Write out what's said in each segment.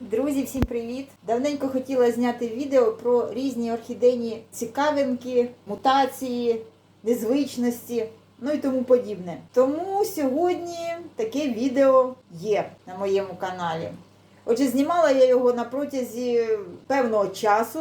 Друзі, всім привіт! Давненько хотіла зняти відео про різні орхідейні цікавинки, мутації, незвичності, ну і тому подібне. Тому сьогодні таке відео є на моєму каналі. Отже, знімала я його на протязі певного часу,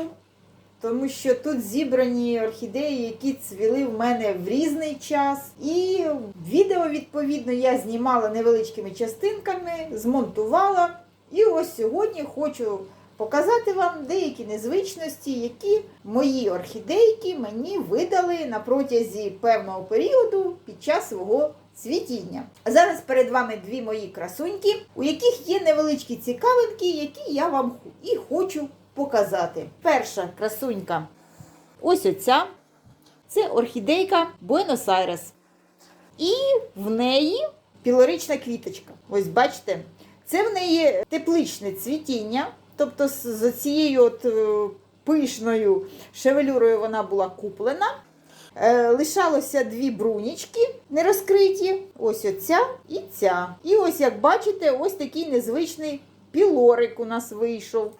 тому що тут зібрані орхідеї, які цвіли в мене в різний час. І відео, відповідно, я знімала невеличкими частинками, змонтувала. І ось сьогодні хочу показати вам деякі незвичності, які мої орхідейки мені видали на протязі певного періоду під час свого цвітіння. А зараз перед вами дві мої красуньки, у яких є невеличкі цікавинки, які я вам і хочу показати. Перша красунька ось оця. Це орхідейка Буенос-Айрес. І в неї пілорична квіточка. Ось бачите, це в неї тепличне цвітіння. Тобто з, цією от е, пишною шевелюрою вона була куплена. Е, лишалося дві брунічки не розкриті. Ось оця і ця. І ось, як бачите, ось такий незвичний пілорик у нас вийшов.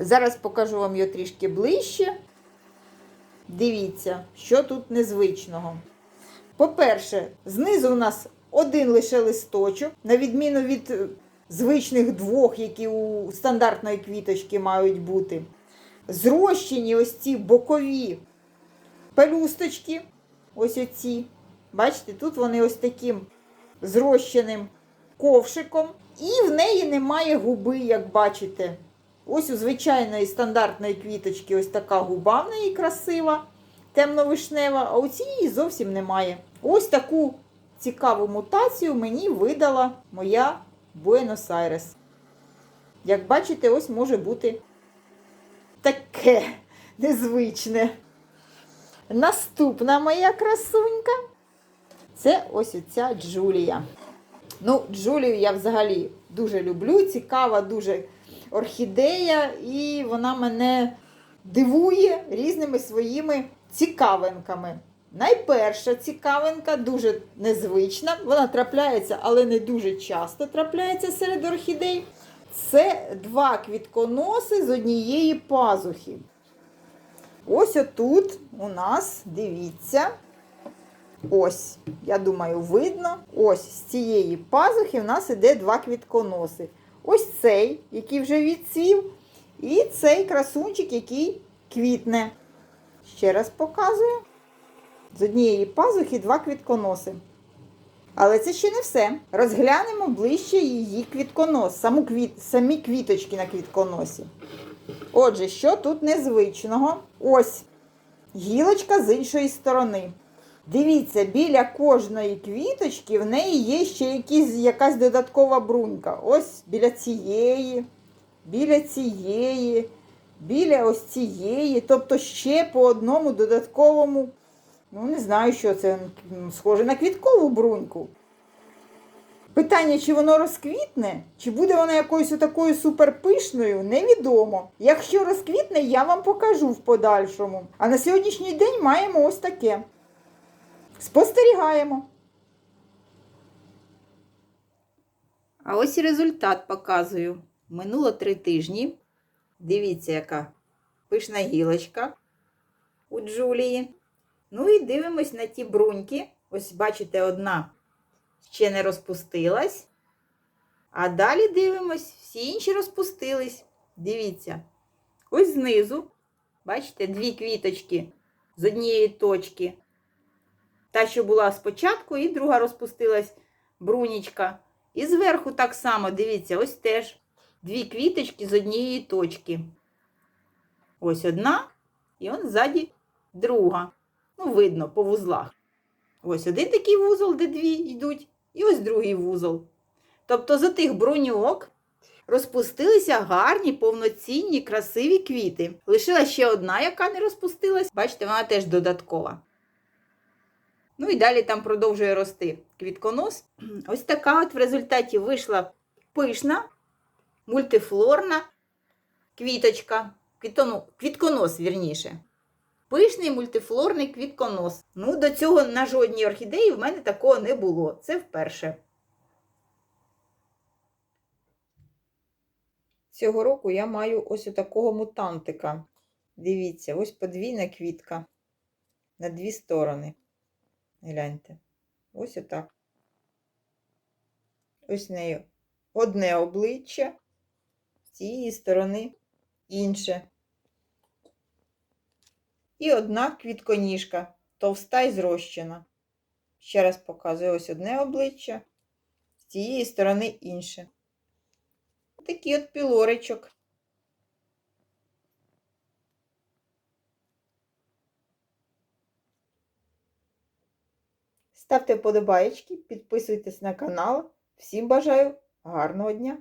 Зараз покажу вам його трішки ближче. Дивіться, що тут незвичного. По-перше, знизу у нас один лише листочок, на відміну від е, звичних двох, які у стандартної квіточки мають бути. Зрощені ось ці бокові пелюсточки. Ось оці. Бачите, тут вони ось таким зрощеним ковшиком. І в неї немає губи, як бачите. Ось у звичайної стандартної квіточки ось така губа в неї красива, темно-вишнева, а у цієї зовсім немає. Ось таку цікаву мутацію мені видала моя Буенос-Айрес. Як бачите, ось може бути таке незвичне. Наступна моя красунька це ось оця Джулія. Ну, Джулію я взагалі дуже люблю, цікава, дуже орхідея, і вона мене дивує різними своїми цікавинками. Найперша цікавинка дуже незвична, вона трапляється, але не дуже часто трапляється серед орхідей. Це два квітконоси з однієї пазухи. Ось отут у нас, дивіться, ось, я думаю, видно. Ось з цієї пазухи в нас іде два квітконоси. Ось цей, який вже відцвів, і цей красунчик, який квітне. Ще раз показую. З однієї пазухи два квітконоси. Але це ще не все. Розглянемо ближче її квітконос, саму квіт, самі квіточки на квітконосі. Отже, що тут незвичного? Ось гілочка з іншої сторони. Дивіться, біля кожної квіточки в неї є ще якісь, якась додаткова брунька. Ось біля цієї, біля цієї, біля ось цієї. Тобто ще по одному додатковому, ну не знаю, що це, схоже на квіткову бруньку. Питання, чи воно розквітне, чи буде воно якоюсь такою суперпишною, невідомо. Якщо розквітне, я вам покажу в подальшому. А на сьогоднішній день маємо ось таке. Спостерігаємо. А ось і результат показую. Минуло три тижні. Дивіться, яка пишна гілочка у Джулії. Ну і дивимось на ті бруньки. Ось, бачите, одна ще не розпустилась. А далі дивимось, всі інші розпустились. Дивіться. Ось знизу, бачите, дві квіточки з однієї точки. Та, що була спочатку, і друга розпустилась брунічка. І зверху так само, дивіться, ось теж дві квіточки з однієї точки. Ось одна, і он ззаді друга. Ну, видно, по вузлах. Ось один такий вузол, де дві йдуть, і ось другий вузол. Тобто з тих бруньок розпустилися гарні, повноцінні, красиві квіти. Лишила ще одна, яка не розпустилась. Бачите, вона теж додаткова. Ну і далі там продовжує рости квітконос. Ось така от в результаті вийшла пишна, мультифлорна квіточка, квітконос, вірніше. Пишний мультифлорний квітконос. Ну, до цього на жодній орхідеї в мене такого не було. Це вперше. Цього року я маю ось такого мутантика. Дивіться, ось подвійна квітка на дві сторони. Гляньте. Ось отак. Ось в неї одне обличчя, з цієї сторони інше. І одна квітконіжка, товста і зрощена. Ще раз показую ось одне обличчя, з цієї сторони інше. Такий от пілоричок. Ставте вподобаєчки, підписуйтесь на канал. Всім бажаю гарного дня!